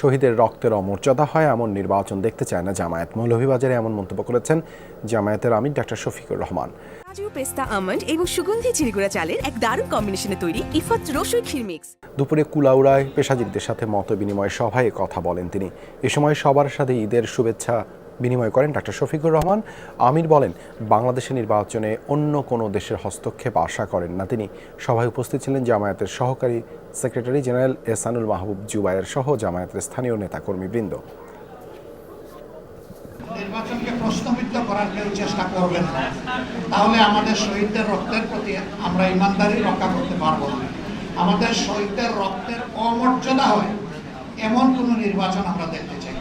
শহীদের রক্তের অমর্যাদা হয় এমন নির্বাচন দেখতে চায় না জামায়াত। মৌলভীবাজারে এমন মন্তব্য করেছেন জামায়াতের আমির ডাক্তার শফিকুর রহমান। কাজু পেস্তা আমন্ড এবং সুগন্ধি চিনিগুড়া চালের এক দারুণ কম্বিনেশনে তৈরি ইফাত রসুই ক্ষীর মিক্স। দুপুরে কুলাউড়ায় পেশাজীবীদের সাথে মত বিনিময় সভায় কথা বলেন তিনি। এ সময় সবার সাথে ঈদের শুভেচ্ছা বিনিময় করেন ডাক্তার শফিকুর রহমান। আমির বলেন, বাংলাদেশের নির্বাচনে অন্য কোনো দেশের হস্তক্ষেপ আশা করেন না তিনি। সভায় উপস্থিত ছিলেন জামায়াতের সহকারী সেক্রেটারি জেনারেল এহসানুল মাহবুব জুবায়ের সহ জামায়াতের স্থানীয় নেতাকর্মীবৃন্দ। নির্বাচনকে প্রশ্নবিদ্ধ করার কেউ চেষ্টা করবেন তাহলে আমাদের শহীদদের রক্তের প্রতি আমরা ইমানদারি রক্ষা করতে পারব আমাদের শহীদদের রক্তের অমর্যাদা হয়। এমন কোনো নির্বাচন আমরা দেখতে চাই।